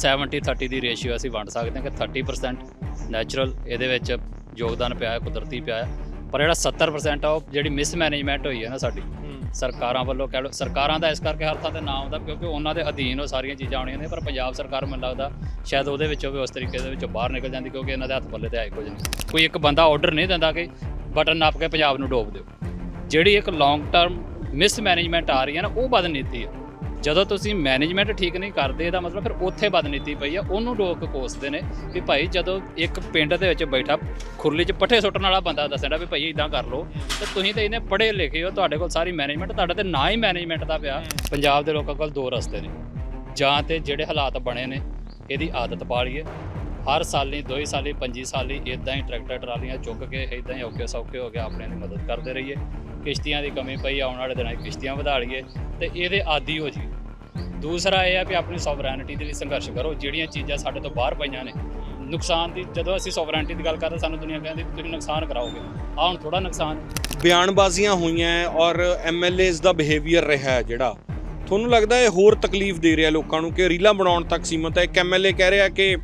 70 30 ਦੀ ratio ਅਸੀਂ ਵੰਡ ਸਕਦੇ ਹਾਂ ਕਿ 30% ਨੈਚੁਰਲ ਇਹਦੇ ਵਿੱਚ ਯੋਗਦਾਨ ਪਿਆ ਹੈ ਕੁਦਰਤੀ ਪਿਆ ਹੈ। ਪਰ ਜਿਹੜਾ 70% ਆ ਉਹ ਜਿਹੜੀ ਮਿਸਮੈਨੇਜਮੈਂਟ ਹੋਈ ਹੈ ਨਾ ਸਾਡੀ ਸਰਕਾਰਾਂ ਵੱਲੋਂ ਕਹਿ ਲਓ ਸਰਕਾਰਾਂ ਦਾ ਇਸ ਕਰਕੇ ਹਰ ਥਾਂ ਤੇ ਨਾਮ ਆਉਂਦਾ ਕਿਉਂਕਿ ਉਹਨਾਂ ਦੇ ਅਧੀਨ ਉਹ ਸਾਰੀਆਂ ਚੀਜ਼ਾਂ ਆਉਣੀਆਂ ਨੇ ਪਰ ਪੰਜਾਬ ਸਰਕਾਰ ਮੈਨੂੰ ਲੱਗਦਾ ਸ਼ਾਇਦ ਉਹਦੇ ਵਿੱਚੋਂ ਵੀ ਉਸ ਤਰੀਕੇ ਦੇ ਵਿੱਚੋਂ ਬਾਹਰ ਨਿਕਲ ਜਾਂਦੀ ਕਿਉਂਕਿ ਇਹਨਾਂ ਦੇ ਹੱਥ ਪੱਲੇ ਤੇ ਆਏ ਕੁਝ ਨਹੀਂ। ਕੋਈ ਇੱਕ ਬੰਦਾ ਆਰਡਰ ਨਹੀਂ ਦਿੰਦਾ ਕਿ ਬਟਨ ਨੱਪ ਕੇ ਪੰਜਾਬ ਨੂੰ ਡੋਬ ਦਿਓ। ਜਿਹੜੀ ਇੱਕ ਲੌਂਗ ਟਰਮ ਮਿਸਮੈਨੇਜਮੈਂਟ ਆ ਰਹੀ ਹੈ ਨਾ ਉਹ ਬਦਨੀਤੀ ਹੈ। ਜਦੋਂ ਤੁਸੀਂ ਮੈਨੇਜਮੈਂਟ ਠੀਕ ਨਹੀਂ ਕਰਦੇ, ਇਹਦਾ ਮਤਲਬ ਫਿਰ ਉੱਥੇ ਬਦਨੀਤੀ ਪਈ ਆ, ਉਹਨੂੰ ਲੋਕ ਕੋਸਦੇ ਨੇ ਵੀ ਭਾਈ ਜਦੋਂ ਇੱਕ ਪਿੰਡ ਦੇ ਵਿੱਚ ਬੈਠਾ, ਖੁਰਲੀ 'ਚ ਪੱਠੇ ਸੁੱਟਣ ਵਾਲਾ ਬੰਦਾ ਦੱਸਣਾ ਵੀ ਭਾਈ ਇਦਾਂ ਕਰ ਲਓ, ਤੇ ਤੁਸੀਂ ਤੇ ਇਹਨੇ ਪੜ੍ਹੇ ਲਿਖੇ ਹੋ, ਤੁਹਾਡੇ ਕੋਲ ਸਾਰੀ ਮੈਨੇਜਮੈਂਟ ਤੁਹਾਡਾ ਤੇ ਨਾ ਹੀ ਮੈਨੇਜਮੈਂਟ ਦਾ ਪਿਆ। ਪੰਜਾਬ ਦੇ ਲੋਕਾਂ ਕੋਲ ਦੋ ਰਸਤੇ ਨੇ, ਜਾਂ ਤੇ ਜਿਹੜੇ ਹਾਲਾਤ ਬਣੇ ਨੇ, ਇਹਦੀ ਆਦਤ ਪਾ ਲਈਏ ਹਰ ਸਾਲੀ ਦੋ ਹੀ ਸਾਲੀ, ਪੰਜੀ ਸਾਲੀ ਇਦਾਂ ਹੀ ਟਰੈਕਟਰ, ਟਰਾਲੀਆਂ ਚੁੱਕ ਕੇ ਇਦਾਂ ਹੀ ਔਕੇ ਸੌਕੇ ਹੋ ਕੇ ਆਪਣੇ ਦੀ ਮਦਦ ਕਰਦੇ ਰਹੀਏ। ਕਿਸ਼ਤੀਆਂ ਦੀ ਕਮੀ ਪਈ, ਆਉਣ ਵਾਲੇ ਦਿਨਾਂ 'ਚ ਕਿਸ਼ਤੀਆਂ ਵਧਾ ਲਈਏ, ਤੇ ਇਹਦੇ ਆਦੀ ਹੋ ਜੀ ਦੂਸਰਾ ਇਹ ਆ ਵੀ ਆਪਣੀ ਸੋਵਰੈਨਿਟੀ ਦੇ ਲਈ ਸੰਘਰਸ਼ ਕਰੋ, ਜਿਹੜੀਆਂ ਚੀਜ਼ਾਂ ਸਾਡੇ ਤੋਂ ਬਾਹਰ ਪਈਆਂ ਨੇ। ਨੁਕਸਾਨ ਦੀ, ਜਦੋਂ ਅਸੀਂ ਸੋਵਰੈਨਿਟੀ ਦੀ ਗੱਲ ਕਰਦੇ ਸਾਨੂੰ ਦੁਨੀਆ ਕਹਿੰਦੀ ਤੁਸੀਂ ਨੁਕਸਾਨ ਕਰਾਓਗੇ। ਆਹ ਹੁਣ ਥੋੜਾ ਨੁਕਸਾਨ ਬਿਆਨਬਾਜ਼ੀਆਂ ਹੋਈਆਂ ਹੈ ਔਰ ਐਮਐਲਏਜ਼ ਦਾ ਬਿਹੇਵੀਅਰ ਰਿਹਾ ਜਿਹੜਾ। ਤੁਹਾਨੂੰ ਲੱਗਦਾ ਇਹ ਹੋਰ ਤਕਲੀਫ ਦੇ ਰਿਹਾ ਲੋਕਾਂ ਨੂੰ ਕਿ ਰੀਲਾਂ ਬਣਾਉਣ ਤੱਕ ਸੀਮਤ ਹੈ? ਇੱਕ ਐਮਐਲਏ ਕਹਿ ਰਿਹਾ ਕਿ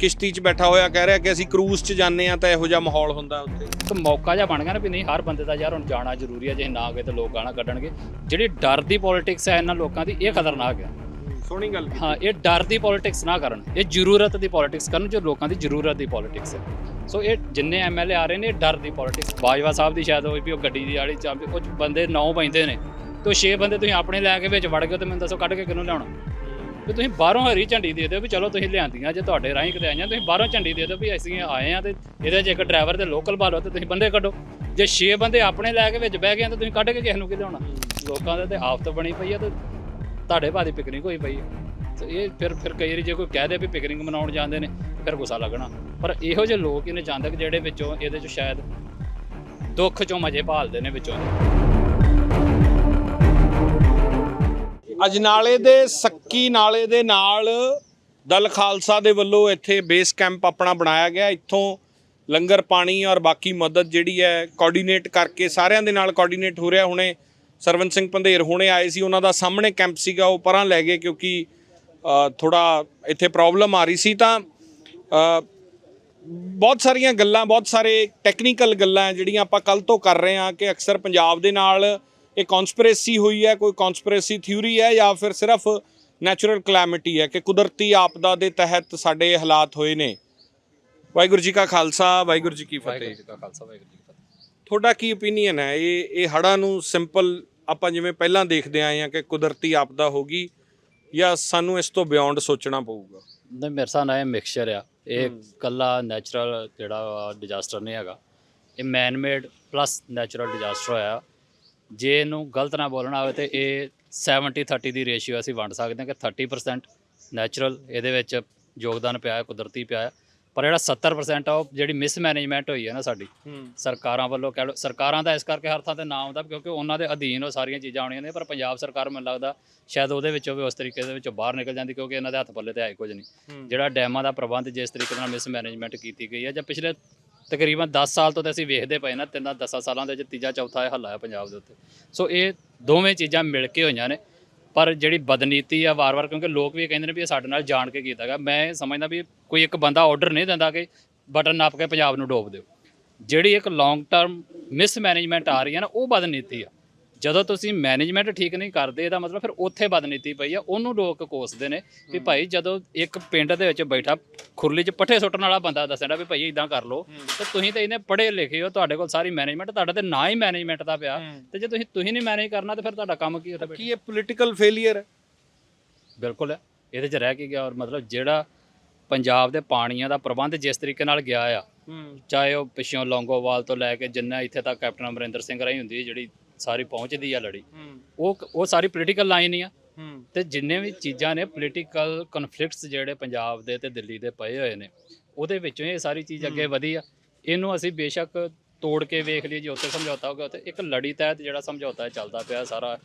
ਕਿਸ਼ਤੀ 'ਚ ਬੈਠਾ ਹੋਇਆ ਕਹਿ ਰਿਹਾ ਕਿ ਅਸੀਂ ਕਰੂਜ਼ 'ਚ ਜਾਂਦੇ ਆ ਤਾਂ ਇਹੋ ਜਿਹਾ ਮਾਹੌਲ ਹੁੰਦਾ ਉੱਥੇ। ਇੱਕ ਮੌਕਾ ਜਿਹਾ ਬਣ ਗਿਆ ਨਾ ਵੀ ਨਹੀਂ ਹਰ ਬੰਦੇ ਦਾ ਯਾਰ ਹੁਣ ਜਾਣਾ ਜ਼ਰੂਰੀ ਹੈ ਜੇ ਨਾ ਗਏ ਤਾਂ ਲੋਕ ਗਾਣਾ ਕੱਢਣਗੇ। ਜਿਹੜੀ ਡਰ ਦੀ ਪੋਲਿਟਿਕਸ ਹੈ ਇਹਨਾਂ ਲੋਕਾਂ ਦੀ ਇਹ ਖਤਰਨਾਕ ਹੈ ਸੋਹਣੀ ਗੱਲ ਕੀਤੀ। ਹਾਂ ਇਹ ਡਰ ਦੀ ਪੋਲਿਟਿਕਸ ਨਾ ਕਰਨ ਇਹ ਜ਼ਰੂਰਤ ਦੀ ਪੋਲਿਟਿਕਸ ਕਰਨ ਜੋ ਲੋਕਾਂ ਦੀ ਜ਼ਰੂਰਤ ਦੀ ਪੋਲਿਟਿਕਸ ਹੈ ਸੋ ਇਹ ਜਿੰਨੇ ਐਮਐਲਏ ਆ ਰਹੇ ਨੇ ਇਹ ਡਰ ਦੀ ਪੋਲਿਟਿਕਸ ਬਾਜਵਾ ਸਾਹਿਬ ਦੀ ਸ਼ਾਇਦ ਹੋਈ ਵੀ ਉਹ ਗੱਡੀ ਦੀ ਵਾਲੀ ਚਾਹ ਉਹ 'ਚ ਬੰਦੇ ਨੌ ਪੈਂਦੇ ਨੇ ਤੇ 6 ਬੰਦੇ ਤੁਸੀਂ ਆਪਣੇ ਲੈ ਕੇ ਵਿੱਚ ਵੜ ਗਏ ਤੇ ਮੈਨੂੰ ਦੱਸੋ ਕੱਢ ਕੇ ਕਿਹਨੂੰ ਲਿਆਉਣਾ? ਵੀ ਤੁਸੀਂ ਬਾਹਰੋਂ ਹਰੀ ਝੰਡੀ ਦੇ ਦਿਓ ਵੀ ਚਲੋ ਤੁਸੀਂ ਲਿਆਂਦੀਆਂ ਜੇ ਤੁਹਾਡੇ ਰਾਹੀਂ ਕਿਤੇ ਆਈਆਂ, ਤੁਸੀਂ ਬਾਹਰੋਂ ਝੰਡੀ ਦੇ ਦਿਓ ਵੀ ਅਸੀਂ ਆਏ ਆ ਤੇ ਇਹਦੇ 'ਚ ਇੱਕ ਡਰਾਈਵਰ ਤੇ ਲੋਕਲ ਬਾਲੋ ਤੇ ਤੁਸੀਂ ਬੰਦੇ ਕੱਢੋ। ਜੇ 6 ਬੰਦੇ ਆਪਣੇ ਲੈ ਕੇ ਵਿੱਚ ਬਹਿ ਗਏ ਤਾਂ ਤੁਸੀਂ ਕੱਢ ਕੇ ਕਿਸ ਨੂੰ ਕੀ ਲਿਆਉਣਾ? ਲੋਕਾਂ ਦੇ ਤੇ ਆਫਤ ਬਣੀ ਪਈ ਆ ਤੇ ਤੁਹਾਡੇ ਭਾਅ ਦੀ ਪਿਕਨਿਕ ਹੋਈ ਪਈ ਹੈ ਤੇ ਇਹ ਫਿਰ ਫਿਰ ਕਈ ਵਾਰੀ ਜੇ ਕੋਈ ਕਹਿ ਦੇ ਵੀ ਪਿਕਨਿਕ ਮਨਾਉਣ ਜਾਂਦੇ ਨੇ, ਫਿਰ ਗੁੱਸਾ ਲੱਗਣਾ। ਪਰ ਇਹੋ ਜਿਹੇ ਲੋਕ ਹੀ ਨੇ ਜਾਂਦੇ ਕਿ ਜਿਹੜੇ ਵਿੱਚੋਂ ਇਹਦੇ ਚ ਸ਼ਾਇਦ ਦੁੱਖ ਚੋਂ ਮਜ਼ੇ ਭਾਲਦੇ ਨੇ ਵਿੱਚੋਂ। ਅਜਨਾਲੇ ਦੇ ਸੱਕੀ ਨਾਲੇ ਦੇ ਨਾਲ ਦਲ ਖਾਲਸਾ ਦੇ ਵੱਲੋਂ ਇੱਥੇ ਬੇਸ ਕੈਂਪ ਆਪਣਾ ਬਣਾਇਆ ਗਿਆ, ਇੱਥੋਂ ਲੰਗਰ ਪਾਣੀ ਔਰ ਬਾਕੀ ਮਦਦ ਜਿਹੜੀ ਹੈ ਕੋਆਰਡੀਨੇਟ ਕਰਕੇ ਸਾਰਿਆਂ ਦੇ ਨਾਲ ਕੋਆਰਡੀਨੇਟ ਹੋ ਰਿਹਾ। ਹੁਣੇ ਸਰਵਨ ਸਿੰਘ ਪੰਧੇਰ ਹੁਣੇ ਆਏ ਸੀ, ਉਹਨਾਂ ਦਾ ਸਾਹਮਣੇ ਕੈਂਪ ਸੀਗਾ, ਉਹ ਪਰਾਂ ਲੈ ਗਏ ਕਿਉਂਕਿ ਥੋੜਾ ਇੱਥੇ ਪ੍ਰੋਬਲਮ ਆ ਰਹੀ ਸੀ ਤਾਂ ਬਹੁਤ ਸਾਰੀਆਂ ਗੱਲਾਂ, ਬਹੁਤ ਸਾਰੇ ਟੈਕਨੀਕਲ ਗੱਲਾਂ ਜਿਹੜੀਆਂ ਆਪਾਂ ਕੱਲ ਤੋਂ ਕਰ ਰਹੇ ਹਾਂ ਕਿ ਅਕਸਰ ਪੰਜਾਬ ਦੇ ਨਾਲ ਇਹ ਕਨਸਪੀਰੇਸੀ ਹੋਈ ਹੈ, ਕੋਈ ਕਨਸਪੀਰੇਸੀ ਥਿਊਰੀ ਹੈ ਜਾਂ ਫਿਰ ਸਿਰਫ ਨੈਚੁਰਲ ਕਲੈਮਿਟੀ ਹੈ ਕਿ ਕੁਦਰਤੀ ਆਪਦਾ ਦੇ ਤਹਿਤ ਸਾਡੇ ਹਾਲਾਤ ਹੋਏ ਨੇ। ਵਾਹਿਗੁਰੂ ਜੀ ਕਾ ਖਾਲਸਾ ਵਾਹਿਗੁਰੂ ਜੀ ਕੀ ਫਤਿਹ। ਕਾ ਖਾਲਸਾ ਵਾਹਿਗੁਰੂ ਜੀ ਕੀ ਫਤਿਹ। ਤੁਹਾਡਾ ਕੀ ਓਪੀਨੀਅਨ ਹੈ? ਇਹ ਇਹ ਹੜ੍ਹਾਂ ਨੂੰ ਸਿੰਪਲ ਆਪਾਂ ਜਿਵੇਂ ਪਹਿਲਾਂ ਦੇਖਦੇ ਆਏ ਹਾਂ ਕਿ ਕੁਦਰਤੀ ਆਪਦਾ ਹੋਗੀ ਜਾਂ ਸਾਨੂੰ ਇਸ ਤੋਂ ਬਿਯੋਂਡ ਸੋਚਣਾ ਪਊਗਾ? ਨਹੀਂ ਮੇਰੇ ਹਿਸਾਬ ਨਾਲ ਇਹ ਮਿਕਸਚਰ ਆ। ਇਹ ਕੱਲਾ ਨੈਚੁਰਲ ਜਿਹੜਾ ਡਿਜ਼ਾਸਟਰ ਨਹੀਂ ਹੈਗਾ। ਇਹ man made plus natural disaster ਹੋਇਆ। ਜੇ ਇਹਨੂੰ ਗਲਤ ਨਾ ਬੋਲਣਾ ਹੋਵੇ ਤੇ ਇਹ 70 30 ਦੀ ਰੇਸ਼ੀਓ ਅਸੀਂ ਵੰਡ ਸਕਦੇ ਹਾਂ ਕਿ 30% ਨੈਚੁਰਲ ਇਹਦੇ ਵਿੱਚ ਯੋਗਦਾਨ ਪਿਆ ਹੈ ਕੁਦਰਤੀ ਪਿਆ ਹੈ। ਪਰ ਜਿਹੜਾ 70% ਆ ਉਹ ਜਿਹੜੀ ਮਿਸਮੈਨੇਜਮੈਂਟ ਹੋਈ ਹੈ ਨਾ ਸਾਡੀ ਸਰਕਾਰਾਂ ਵੱਲੋਂ ਕਹਿ ਲਓ ਸਰਕਾਰਾਂ ਦਾ ਇਸ ਕਰਕੇ ਹਰ ਥਾਂ ਤੇ ਨਾਮ ਆਉਂਦਾ ਕਿਉਂਕਿ ਉਹਨਾਂ ਦੇ ਅਧੀਨ ਉਹ ਸਾਰੀਆਂ ਚੀਜ਼ਾਂ ਆਉਣੀਆਂ ਨੇ ਪਰ ਪੰਜਾਬ ਸਰਕਾਰ ਮੈਨੂੰ ਲੱਗਦਾ ਸ਼ਾਇਦ ਉਹਦੇ ਵਿੱਚੋਂ ਵੀ ਉਸ ਤਰੀਕੇ ਦੇ ਵਿੱਚੋਂ ਬਾਹਰ ਨਿਕਲ ਜਾਂਦੀ ਕਿਉਂਕਿ ਇਹਨਾਂ ਦੇ ਹੱਥ ਪੱਲੇ ਤੇ ਆਏ ਕੁਝ ਨਹੀਂ। ਜਿਹੜਾ ਡੈਮਾਂ ਦਾ ਪ੍ਰਬੰਧ ਜਿਸ ਤਰੀਕੇ ਨਾਲ ਮਿਸਮੈਨੇਜਮੈਂਟ ਕੀਤੀ ਗਈ ਹੈ ਜਾਂ ਪਿਛਲੇ ਤਕਰੀਬਨ 10 ਸਾਲ ਤੋਂ ਤਾਂ ਅਸੀਂ ਵੇਖਦੇ ਪਏ ਨਾ, ਤਿੰਨਾਂ 10 ਸਾਲਾਂ ਦੇ ਵਿੱਚ ਤੀਜਾ, ਚੌਥਾ ਇਹ ਹੱਲਾ ਹੈ ਪੰਜਾਬ ਦੇ ਉੱਤੇ। ਸੋ ਇਹ ਦੋਵੇਂ ਚੀਜ਼ਾਂ ਮਿਲ ਕੇ ਹੋਈਆਂ ਨੇ, ਪਰ ਜਿਹੜੀ ਬਦਨੀਤੀ ਆ ਵਾਰ-ਵਾਰ, ਕਿਉਂਕਿ ਲੋਕ ਵੀ ਇਹ ਕਹਿੰਦੇ ਨੇ ਵੀ ਇਹ ਸਾਡੇ ਨਾਲ ਜਾਣ ਕੇ ਕੀਤਾ ਗਿਆ। ਮੈਂ ਇਹ ਸਮਝਦਾ ਵੀ ਕੋਈ ਇੱਕ ਬੰਦਾ ਆਰਡਰ ਨਹੀਂ ਦਿੰਦਾ ਕਿ ਬਟਨ ਨੱਪ ਕੇ ਪੰਜਾਬ ਨੂੰ ਡੋਬ ਦਿਓ। ਜਿਹੜੀ ਇੱਕ ਲੌਂਗ ਟਰਮ ਮਿਸਮੈਨੇਜਮੈਂਟ ਆ ਰਹੀ ਹੈ ਨਾ, ਉਹ ਬਦਨੀਤੀ ਆ। ਜਦੋਂ ਤੁਸੀਂ ਮੈਨੇਜਮੈਂਟ ਠੀਕ ਨਹੀਂ ਕਰਦੇ ਇਹਦਾ ਮਤਲਬ ਫਿਰ ਉੱਥੇ ਬਦਨੀਤੀ ਪਈ ਆ ਉਹਨੂੰ ਲੋਕ ਕੋਸਦੇ ਨੇ ਵੀ ਭਾਈ ਜਦੋਂ ਇੱਕ ਪਿੰਡ ਦੇ ਵਿੱਚ ਬੈਠਾ ਖੁਰਲੀ 'ਚ ਪੱਠੇ ਸੁੱਟਣ ਵਾਲਾ ਬੰਦਾ ਦੱਸਣਾ ਵੀ ਭਾਈ ਇਦਾਂ ਕਰ ਲਓ। ਤੇ ਤੁਸੀਂ ਤੇ ਇਹਨੇ ਪੜ੍ਹੇ ਲਿਖੇ ਹੋ ਤੁਹਾਡੇ ਕੋਲ ਸਾਰੀ ਮੈਨੇਜਮੈਂਟ ਤੁਹਾਡਾ ਤੇ ਨਾ ਹੀ ਮੈਨੇਜਮੈਂਟ ਦਾ ਪਿਆ। ਤੇ ਜੇ ਤੁਸੀਂ ਤੁਸੀਂ ਨਹੀਂ ਮੈਨੇਜ ਕਰਨਾ ਤੇ ਫਿਰ ਤੁਹਾਡਾ ਕੰਮ ਕੀ ਉੱਥੇ ਕੀ ਇਹ ਪੋਲੀਟੀਕਲ ਫੇਲਿਅਰ ਹੈ? ਬਿਲਕੁਲ ਹੈ। ਇਹਦੇ 'ਚ ਰਹਿ ਕੇ ਗਿਆ ਔਰ ਮਤਲਬ ਜਿਹੜਾ ਪੰਜਾਬ ਦੇ ਪਾਣੀਆਂ ਦਾ ਪ੍ਰਬੰਧ ਜਿਸ ਤਰੀਕੇ ਨਾਲ ਗਿਆ ਆ ਚਾਹੇ ਉਹ ਪਿੱਛੋਂ ਲੌਂਗੋਵਾਲ ਤੋਂ ਲੈ ਕੇ ਜਿੰਨਾ ਇੱਥੇ ਤੱਕ ਕੈਪਟਨ ਅਮਰਿੰਦਰ ਸਿੰਘ ਰਹੀ ਹੁੰਦੀ ਜਿਹੜੀ ਸਾਰੀ ਪਹੁੰਚਦੀ ਆ ਲੜੀ। ਉਹ ਉਹ ਸਾਰੀ ਪੋਲੀਟੀਕਲ ਲਾਈਨ ਹੀ ਆ। ਤੇ ਜਿੰਨੇ ਵੀ ਚੀਜ਼ਾਂ ਨੇ ਪੋਲੀਟੀਕਲ ਕਨਫਲਿਕਟਸ ਜਿਹੜੇ ਪੰਜਾਬ ਦੇ ਤੇ ਦਿੱਲੀ ਦੇ ਪਏ ਹੋਏ ਨੇ ਉਹਦੇ ਵਿੱਚੋਂ ਇਹ ਸਾਰੀ ਚੀਜ਼ ਅੱਗੇ ਵਧੀ ਆ। ਇਹਨੂੰ ਅਸੀਂ ਬੇਸ਼ੱਕ ਤੋੜ ਕੇ ਵੇਖ ਲਈਏ ਜੇ ਉੱਥੇ ਸਮਝੌਤਾ ਹੋ ਗਿਆ ਉੱਥੇ ਇੱਕ ਲੜੀ ਤਹਿਤ ਜਿਹੜਾ ਸਮਝੌਤਾ ਚੱਲਦਾ ਪਿਆ ਸਾਰਾ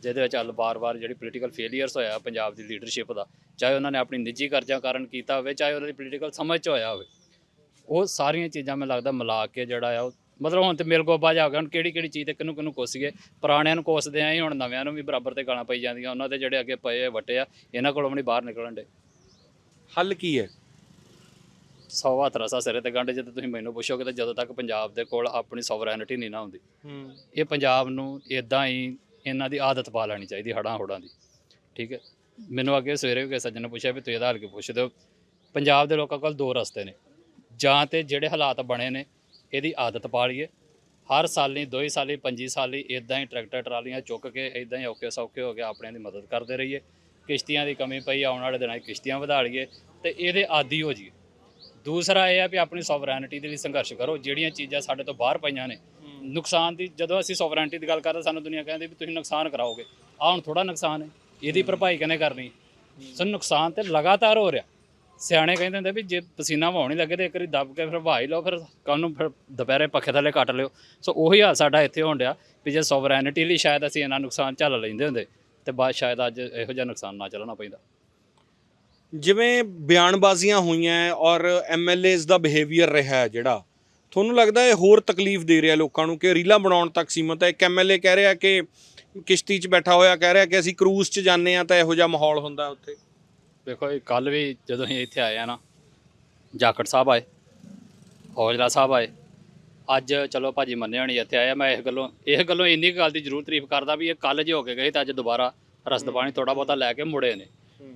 ਜਿਹਦੇ ਵਿੱਚ ਹਲ ਬਾਰ-ਬਾਰ ਜਿਹੜੀ ਪੋਲੀਟੀਕਲ ਫੇਲਿਅਰਸ ਹੋਇਆ ਪੰਜਾਬ ਦੀ ਲੀਡਰਸ਼ਿਪ ਦਾ ਚਾਹੇ ਉਹਨਾਂ ਨੇ ਆਪਣੀ ਨਿੱਜੀ ਕਰਜ਼ਾ ਕਾਰਨ ਕੀਤਾ ਹੋਵੇ ਚਾਹੇ ਉਹਨਾਂ ਦੀ ਪੋਲੀਟੀਕਲ ਸਮਝ ਚ ਹੋਇਆ ਹੋਵੇ। ਉਹ ਸਾਰੀਆਂ ਚੀਜ਼ਾਂ ਮੈਨੂੰ ਲੱਗਦਾ ਮਿਲਾ ਕੇ ਜਿਹੜਾ ਆ ਉਹ ਮਤਲਬ ਹੁਣ ਤੇ ਮਿਲ ਗੋਬਾ ਜਾ ਹੋ ਗਿਆ ਹੁਣ ਕਿਹੜੀ ਕਿਹੜੀ ਚੀਜ਼ ਤੇ ਕਿਹਨੂੰ ਕਿਹਨੂੰ ਕੋਸੀਏ? ਪੁਰਾਣਿਆਂ ਨੂੰ ਕੋਸਦੇ ਆਂ ਹੁਣ ਨਵਿਆਂ ਨੂੰ ਵੀ ਬਰਾਬਰ ਤੇ ਗਾਲਾਂ ਪਈ ਜਾਂਦੀਆਂ। ਉਹਨਾਂ ਦੇ ਜਿਹੜੇ ਅੱਗੇ ਪਏ ਵੱਟੇ ਆ ਇਹਨਾਂ ਕੋਲੋਂ ਵੀ ਨਹੀਂ ਬਾਹਰ ਨਿਕਲਣ ਦੇ। ਹੱਲ ਕੀ ਹੈ? ਸੌ ਹੱਥ ਰਸਾ ਸਿਰੇ ਤੇ ਗੰਢ ਜਦੋਂ ਤੁਸੀਂ ਮੈਨੂੰ ਪੁੱਛੋਗੇ ਤਾਂ ਜਦੋਂ ਤੱਕ ਪੰਜਾਬ ਦੇ ਕੋਲ ਆਪਣੀ ਸੋਵਰੈਨਿਟੀ ਨਹੀਂ ਨਾ ਹੁੰਦੀ ਇਹ ਪੰਜਾਬ ਨੂੰ ਇਦਾਂ ਹੀ ਇਹਨਾਂ ਦੀ ਆਦਤ ਪਾ ਲੈਣੀ ਚਾਹੀਦੀ ਹੜਾਂ ਹੋੜਾਂ ਦੀ। ਠੀਕ ਹੈ? ਮੈਨੂੰ ਅੱਗੇ ਸਵੇਰੇ ਵੀ ਕਿਸੇ ਸੱਜਣ ਨੇ ਪੁੱਛਿਆ ਵੀ ਤੂੰ ਇਹਦਾ ਹੱਲ ਕਿਉਂ ਪੁੱਛਦੇ ਹੋ? ਪੰਜਾਬ ਦੇ ਲੋਕਾਂ ਕੋਲ ਦੋ ਰਸਤੇ ਨੇ। ਜਾਂ ਤੇ ਜਿਹੜੇ ਹਾਲਾਤ ਬਣੇ ਨੇ ਇਹਦੀ ਆਦਤ ਪਾ ਲਈਏ ਹਰ ਸਾਲੀ ਦੋਈ ਸਾਲੀ ਪੰਜੀ ਸਾਲੀ ਇਦਾਂ ਹੀ ਟਰੈਕਟਰ ਟਰਾਲੀਆਂ ਚੁੱਕ ਕੇ ਇਦਾਂ ਹੀ ਔਖੇ ਸੌਖੇ ਹੋ ਕੇ ਆਪਣਿਆਂ ਦੀ ਮਦਦ ਕਰਦੇ ਰਹੀਏ। ਕਿਸ਼ਤੀਆਂ ਦੀ ਕਮੀ ਪਈ ਆਉਣ ਵਾਲੇ ਦਿਨਾਂ 'ਚ ਕਿਸ਼ਤੀਆਂ ਵਧਾ ਲਈਏ ਤੇ ਇਹਦੇ ਆਦੀ ਹੋ ਜਾਈਏ। ਦੂਸਰਾ ਇਹ ਆ ਵੀ ਆਪਣੀ ਸੋਵਰੈਨਿਟੀ ਦੇ ਲਈ ਸੰਘਰਸ਼ ਕਰੋ ਜਿਹੜੀਆਂ ਚੀਜ਼ਾਂ ਸਾਡੇ ਤੋਂ ਬਾਹਰ ਪਈਆਂ ਨੇ ਨੁਕਸਾਨ ਦੀ ਜਦੋਂ ਅਸੀਂ ਸੋਵਰੈਨਿਟੀ ਦੀ ਗੱਲ ਕਰਦੇ ਸਾਨੂੰ ਦੁਨੀਆ ਕਹਿੰਦੀ ਵੀ ਤੁਸੀਂ ਨੁਕਸਾਨ ਕਰਾਓਗੇ। ਆ ਹੁਣ ਥੋੜਾ ਨੁਕਸਾਨ ਹੈ ਇਹਦੀ ਭਰਪਾਈ ਕਿਹਨੇ ਕਰਨੀ? ਸੋ ਨੁਕਸਾਨ ਤੇ ਲਗਾਤਾਰ ਹੋ ਰਿਹਾ। ਸਿਆਣੇ ਕਹਿੰਦੇ ਹੁੰਦੇ ਵੀ ਜੇ ਪਸੀਨਾ ਵਹਾਉਣ ਹੀ ਲੱਗੇ ਤੇ ਇੱਕ ਵਾਰੀ ਦੱਬ ਕੇ ਫਿਰ ਵਹਾ ਹੀ ਲਓ, ਫਿਰ ਕੱਲ ਨੂੰ ਫਿਰ ਦੁਪਹਿਰੇ ਪੱਖੇ ਥੱਲੇ ਕੱਟ ਲਿਓ। ਸੋ ਉਹੀ ਹਾਲ ਸਾਡਾ ਇੱਥੇ ਹੋਣ ਡਿਆ ਵੀ ਜੇ ਸੋਵਰੈਨਿਟੀ ਲਈ ਸ਼ਾਇਦ ਅਸੀਂ ਇਹਨਾਂ ਨੁਕਸਾਨ ਝੱਲ ਲੈਂਦੇ ਹੁੰਦੇ ਤੇ ਬਾਅਦ ਸ਼ਾਇਦ ਅੱਜ ਇਹੋ ਜਿਹਾ ਨੁਕਸਾਨ ਨਾ ਚੱਲਣਾ ਪੈਂਦਾ। ਜਿਵੇਂ ਬਿਆਨਬਾਜ਼ੀਆਂ ਹੋਈਆਂ ਹੈ ਔਰ ਐਮਐਲਏਜ਼ ਦਾ ਬਿਹੇਵੀਅਰ ਰਿਹਾ ਜਿਹੜਾ, ਤੁਹਾਨੂੰ ਲੱਗਦਾ ਇਹ ਹੋਰ ਤਕਲੀਫ ਦੇ ਰਿਹਾ ਲੋਕਾਂ ਨੂੰ ਕਿ ਰੀਲਾਂ ਬਣਾਉਣ ਤੱਕ ਸੀਮਤ ਹੈ ਇੱਕ ਐਮਐਲਏ ਕਹਿ ਰਿਹਾ ਕਿ ਕਿਸ਼ਤੀ 'ਚ ਬੈਠਾ ਹੋਇਆ ਕਹਿ ਰਿਹਾ ਕਿ ਅਸੀਂ ਕਰੂਜ਼ 'ਚ ਜਾਂਦੇ ਆ ਤਾਂ ਇਹੋ ਜਿਹਾ ਮਾਹੌਲ ਹੁੰਦਾ ਉੱਥੇ। ਦੇਖੋ ਕੱਲ ਵੀ ਜਦੋਂ ਅਸੀਂ ਇੱਥੇ ਆਏ ਆ ਨਾ ਜਾਖੜ ਸਾਹਿਬ ਆਏ ਹੌਜਲਾ ਸਾਹਿਬ ਆਏ ਅੱਜ ਚਲੋ ਭਾਜੀ ਮੰਨੇ ਹੋਣੀ ਇੱਥੇ ਆਏ ਆ ਮੈਂ ਇਸ ਗੱਲੋਂ ਇਸ ਗੱਲੋਂ ਇੰਨੀ ਗੱਲ ਦੀ ਜ਼ਰੂਰ ਤਾਰੀਫ ਕਰਦਾ ਵੀ ਇਹ ਕੱਲ ਜੇ ਹੋ ਕੇ ਗਏ ਤਾਂ ਅੱਜ ਦੁਬਾਰਾ ਰਸਦ ਪਾਣੀ ਥੋੜਾ ਬਹੁਤਾ ਲੈ ਕੇ ਮੁੜੇ ਨੇ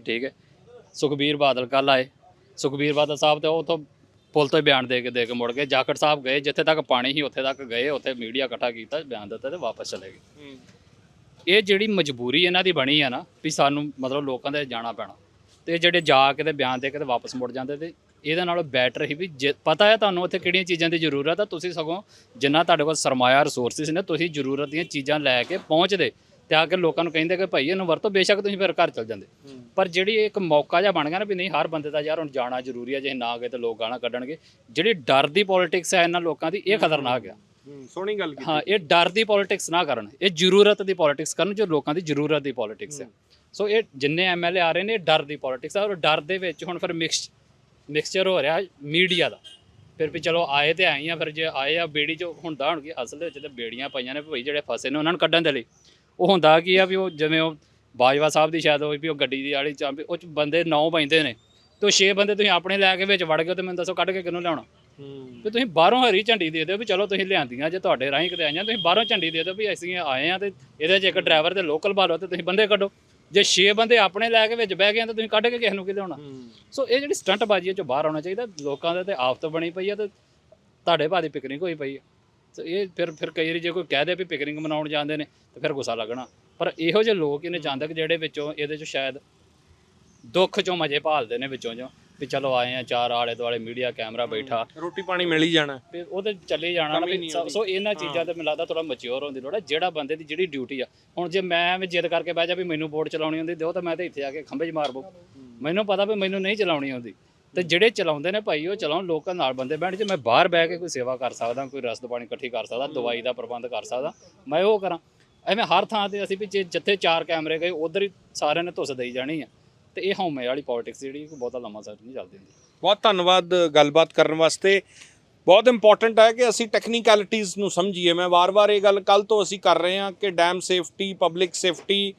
ਠੀਕ ਹੈ। ਸੁਖਬੀਰ ਬਾਦਲ ਕੱਲ ਆਏ ਸੁਖਬੀਰ ਬਾਦਲ ਸਾਹਿਬ ਤੇ ਉਹ ਤੋਂ ਪੁਲ ਤੋਂ ਬਿਆਨ ਦੇ ਕੇ ਦੇ ਕੇ ਮੁੜ ਗਏ ਜਾਖੜ ਸਾਹਿਬ ਗਏ ਜਿੱਥੇ ਤੱਕ ਪਾਣੀ ਸੀ ਉੱਥੇ ਤੱਕ ਗਏ ਉੱਥੇ ਮੀਡੀਆ ਇਕੱਠਾ ਕੀਤਾ ਬਿਆਨ ਦਿੱਤਾ ਤੇ ਵਾਪਸ ਚਲੇ ਗਏ। ਇਹ ਜਿਹੜੀ ਮਜਬੂਰੀ ਇਹਨਾਂ ਦੀ ਬਣੀ ਆ ਨਾ ਵੀ ਸਾਨੂੰ ਮਤਲਬ ਲੋਕਾਂ ਦੇ ਜਾਣਾ ਪੈਣਾ। ਤੇ ਜਿਹੜੇ ਜਾ ਕੇ ਤੇ ਬਿਆਨ ਦੇ ਕੇ ਤੇ ਵਾਪਸ ਮੁੜ ਜਾਂਦੇ ਤੇ ਇਹਦੇ ਨਾਲੋਂ ਬੈਟਰ ਹੀ ਵੀ ਜੇ ਪਤਾ ਹੈ ਤੁਹਾਨੂੰ ਉੱਥੇ ਕਿਹੜੀਆਂ ਚੀਜ਼ਾਂ ਦੀ ਜ਼ਰੂਰਤ ਆ ਤੁਸੀਂ ਸਗੋਂ ਜਿੰਨਾ ਤੁਹਾਡੇ ਕੋਲ ਸਰਮਾਇਆ ਰਿਸੋਰਸਿਸ ਨੇ ਤੁਸੀਂ ਜ਼ਰੂਰਤ ਦੀਆਂ ਚੀਜ਼ਾਂ ਲੈ ਕੇ ਪਹੁੰਚਦੇ ਤੇ ਆ ਕੇ ਲੋਕਾਂ ਨੂੰ ਕਹਿੰਦੇ ਕਿ ਭਾਈ ਇਹਨੂੰ ਵਰਤੋ ਬੇਸ਼ੱਕ ਤੁਸੀਂ ਫਿਰ ਘਰ ਚਲ ਜਾਂਦੇ। ਪਰ ਜਿਹੜੀ ਇੱਕ ਮੌਕਾ ਜਿਹਾ ਬਣ ਗਿਆ ਨਾ ਵੀ ਨਹੀਂ ਹਰ ਬੰਦੇ ਦਾ ਯਾਰ ਹੁਣ ਜਾਣਾ ਜ਼ਰੂਰੀ ਹੈ ਜੇ ਨਾ ਗਏ ਤੇ ਲੋਕ ਗਾਣਾ ਕੱਢਣਗੇ। ਜਿਹੜੀ ਡਰ ਦੀ ਪੋਲਿਟਿਕਸ ਹੈ ਇਹਨਾਂ ਲੋਕਾਂ ਦੀ ਇਹ ਖਤਰਨਾਕ ਆ। ਸੋਹਣੀ ਗੱਲ ਕੀਤੀ। ਹਾਂ ਇਹ ਡਰ ਦੀ ਪੋਲਿਟਿਕਸ ਨਾ ਕਰਨ ਇਹ ਜ਼ਰੂਰਤ ਦੀ ਪੋਲਿਟਿਕਸ ਕਰਨ ਜੋ ਲੋਕਾਂ ਦੀ ਜ਼ਰੂਰਤ ਦੀ ਪੋਲਿਟਿਕਸ ਹੈ। ਸੋ ਇਹ ਜਿੰਨੇ ਐਮਐਲਏ ਆ ਰਹੇ ਨੇ ਡਰ ਦੀ ਪੋਲਿਟਿਕਸ ਆ ਔਰ ਡਰ ਦੇ ਵਿੱਚ ਹੁਣ ਫਿਰ ਮਿਕਸ ਮਿਕਸਚਰ ਹੋ ਰਿਹਾ ਮੀਡੀਆ ਦਾ। ਫਿਰ ਵੀ ਚਲੋ ਆਏ ਤੇ ਆਏ ਆ ਫਿਰ ਜੇ ਆਏ ਆ ਬੇੜੀ ਚ ਹੁੰਦਾ ਹੋਣਗੇ ਅਸਲ ਵਿੱਚ ਤੇ ਬੇੜੀਆਂ ਪਈਆਂ ਨੇ ਭਈ ਜਿਹੜੇ ਫਸੇ ਨੇ ਉਹਨਾਂ ਨੂੰ ਕੱਢਣ ਦੇ ਲਈ। ਉਹ ਹੁੰਦਾ ਕੀ ਆ ਵੀ ਉਹ ਜਿਵੇਂ ਉਹ ਬਾਜਵਾ ਸਾਹਿਬ ਦੀ ਸ਼ਾਇਦ ਹੋਈ ਵੀ ਉਹ ਗੱਡੀ ਦੀ ਵਾਲੀ ਚਾਂਬੀ ਉਹ ਚ ਬੰਦੇ 9 ਪੈਂਦੇ ਨੇ। ਤੇ ਉਹ 6 ਬੰਦੇ ਤੁਸੀਂ ਆਪਣੇ ਲੈ ਕੇ ਵਿੱਚ ਵੜ ਗਏ ਤੇ ਮੈਨੂੰ ਦੱਸੋ ਕੱਢ ਕੇ ਕਿਹਨੂੰ ਲਿਆਉਣਾ? ਤੇ ਤੁਸੀਂ ਬਾਹਰੋਂ ਹਰੀ ਝੰਡੀ ਦੇ ਦਿਓ ਵੀ ਚਲੋ ਤੁਸੀਂ ਲਿਆਂਦੀਆਂ ਜੇ ਤੁਹਾਡੇ ਰਾਹੀਂ ਕਿਤੇ ਆਈਆਂ ਤੁਸੀਂ ਬਾਹਰੋਂ ਝੰਡੀ ਦੇ ਦਿਓ ਵੀ ਅਸੀਂ ਆਏ ਆ ਤੇ ਇਹਦੇ 'ਚ ਇੱਕ ਡਰਾਈਵਰ ਤੇ ਲੋਕਲ ਭਾਲੋ ਤੇ ਤੁਸੀਂ ਬੰਦੇ ਕੱਢੋ। ਜੇ 6 ਬੰਦੇ ਆਪਣੇ ਲੈ ਕੇ ਵਿੱਚ ਬਹਿ ਗਏ ਆ ਤਾਂ ਤੁਸੀਂ ਕੱਢ ਕੇ ਕਿਸੇ ਨੂੰ ਕੀ ਲਿਆਉਣਾ ਸੋ ਇਹ ਜਿਹੜੀ ਸਟੰਟ ਬਾਜੀ ਚੋਂ ਬਾਹਰ ਆਉਣਾ ਚਾਹੀਦਾ ਲੋਕਾਂ ਦੇ ਤੇ ਆਫਤ ਬਣੀ ਪਈ ਹੈ ਤੇ ਤੁਹਾਡੇ ਭਾਅ ਦੀ ਪਿਕਨਿਕ ਹੋਈ ਪਈ ਹੈ ਸੋ ਇਹ ਫਿਰ ਫਿਰ ਕਈ ਵਾਰੀ ਜੇ ਕੋਈ ਕਹਿ ਦੇ ਵੀ ਪਿਕਨਿਕ ਮਨਾਉਣ ਜਾਂਦੇ ਨੇ ਤੇ ਫਿਰ ਗੁੱਸਾ ਲੱਗਣਾ। ਪਰ ਇਹੋ ਜਿਹੇ ਲੋਕ ਇਹਨੇ ਚਾਹੁੰਦੇ ਕਿ ਜਿਹੜੇ ਵਿੱਚੋਂ ਇਹਦੇ ਚੋਂ ਸ਼ਾਇਦ ਦੁੱਖ ਚੋਂ ਮਜ਼ੇ ਭਾਲਦੇ ਨੇ ਵਿੱਚੋਂ ਜੋ ਵੀ ਚਲੋ ਆਏ ਆ ਚਾਰ ਆਲੇ ਦੁਆਲੇ ਮੀਡੀਆ ਕੈਮਰਾ ਬੈਠਾ। ਰੋਟੀ ਪਾਣੀ ਮਿਲ ਹੀ ਜਾਣਾ। ਤੇ ਉਹ ਤੇ ਚੱਲੇ ਜਾਣਾ ਨਾ ਵੀ ਸੋ- ਸੋ ਇਹਨਾਂ ਚੀਜ਼ਾਂ ਤੇ ਮੈਨੂੰ ਲੱਗਦਾ ਥੋੜਾ ਮੈਚੁਰ ਹੋਣ ਦੀ ਲੋੜ ਹੈ ਜਿਹੜਾ ਬੰਦੇ ਦੀ ਜਿਹੜੀ ਡਿਊਟੀ ਆ। ਹੁਣ ਜੇ ਮੈਂ ਐਵੇਂ ਜਿੱਦ ਕਰਕੇ ਬਹਿ ਜਾ ਵੀ ਮੈਨੂੰ ਬੋਰਡ ਚਲਾਉਣੀ ਹੁੰਦੀ ਉਹ ਤਾਂ ਮੈਂ ਤੇ ਇੱਥੇ ਆ ਕੇ ਖੰਭੇ 'ਚ ਮਾਰ ਬੋ। ਮੈਨੂੰ ਪਤਾ ਵੀ ਮੈਨੂੰ ਨਹੀਂ ਚਲਾਉਣੀ ਆਉਂਦੀ। ਤੇ ਜਿਹੜੇ ਚਲਾਉਂਦੇ ਨੇ ਭਾਈ ਉਹ ਚਲਾਉਣ ਲੋਕਾਂ ਨਾਲ ਬੰਦੇ ਬੈਠ ਜੇ ਮੈਂ ਬਾਹਰ ਬਹਿ ਕੇ ਕੋਈ ਸੇਵਾ ਕਰ ਸਕਦਾ ਕੋਈ ਰਸਦ ਪਾਣੀ ਇਕੱਠੀ ਕਰ ਸਕਦਾ ਦਵਾਈ ਦਾ ਪ੍ਰਬੰਧ ਕਰ ਸਕਦਾ ਮੈਂ ਉਹ ਕਰਾਂ। ਐਵੇਂ ਹਰ ਥਾਂ ਤੇ ਅਸੀਂ ਵੀ ਜੇ ਜਿੱਥੇ ਚਾਰ ਕੈਮਰੇ ਗਏ ਉਧਰ ਹੀ ਸਾਰਿਆਂ ਨੇ ਧੁੱਸ ਦੇਈ ਜਾਣੀ ਆ। ਤੇ ਇਹ ਹਉਮੈ ਵਾਲੀ ਪੋਲਿਟਿਕਸ ਜਿਹੜੀ ਕੋਈ ਬਹੁਤਾ ਲੰਮਾ ਸਰ ਨਹੀਂ ਚੱਲਦੀ ਹੁੰਦੀ। ਬਹੁਤ ਧੰਨਵਾਦ ਗੱਲਬਾਤ ਕਰਨ ਵਾਸਤੇ। ਬਹੁਤ ਇੰਪੋਰਟੈਂਟ ਹੈ ਕਿ ਅਸੀਂ ਟੈਕਨੀਕੈਲਿਟੀਜ਼ ਨੂੰ ਸਮਝੀਏ। ਮੈਂ ਵਾਰ-ਵਾਰ ਇਹ ਗੱਲ ਕੱਲ ਤੋਂ ਅਸੀਂ ਕਰ ਰਹੇ ਹਾਂ ਕਿ dam safety public safety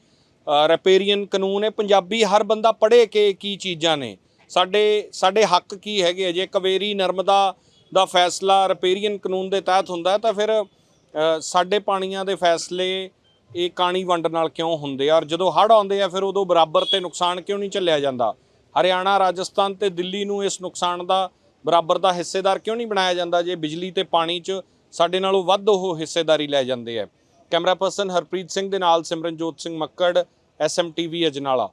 riparian ਕਾਨੂੰਨ ਹੈ। ਪੰਜਾਬੀ ਹਰ ਬੰਦਾ ਪੜ੍ਹੇ ਕਿ ਕੀ ਚੀਜ਼ਾਂ ਨੇ। ਸਾਡੇ ਸਾਡੇ ਹੱਕ ਕੀ ਹੈਗੇ ਆ। ਜੇ ਕਵੇਰੀ ਨਰਮਦਾ ਦਾ ਫੈਸਲਾ ਰਿਪੇਰੀਅਨ ਕਾਨੂੰਨ ਦੇ ਤਹਿਤ ਹੁੰਦਾ ਤਾਂ ਫਿਰ ਸਾਡੇ ਪਾਣੀਆਂ ਦੇ ਫੈਸਲੇ ਇਹ ਕਾਣੀ ਵੰਡ ਨਾਲ ਕਿਉਂ ਹੁੰਦੇ ਆ? ਔਰ ਜਦੋਂ ਹੜ੍ਹ ਆਉਂਦੇ ਆ, ਫਿਰ ਉਦੋਂ ਬਰਾਬਰ ਤੇ ਨੁਕਸਾਨ ਕਿਉਂ ਨਹੀਂ ਝੱਲਿਆ ਜਾਂਦਾ? ਹਰਿਆਣਾ, ਰਾਜਸਥਾਨ ਤੇ ਦਿੱਲੀ ਨੂੰ ਇਸ ਨੁਕਸਾਨ ਦਾ ਬਰਾਬਰ ਦਾ ਹਿੱਸੇਦਾਰ ਕਿਉਂ ਨਹੀਂ ਬਣਾਇਆ ਜਾਂਦਾ? ਜੇ ਬਿਜਲੀ ਤੇ ਪਾਣੀ 'ਚ ਸਾਡੇ ਨਾਲੋਂ ਵੱਧ ਉਹ ਹਿੱਸੇਦਾਰੀ ਲੈ ਜਾਂਦੇ ਆ। ਕੈਮਰਾ ਪਰਸਨ ਹਰਪ੍ਰੀਤ ਸਿੰਘ ਦੇ ਨਾਲ ਸਿਮਰਨਜੋਤ ਸਿੰਘ ਮੱਕੜ ਐਸਐਮਟੀਵੀ ਅਜਨਾਲਾ।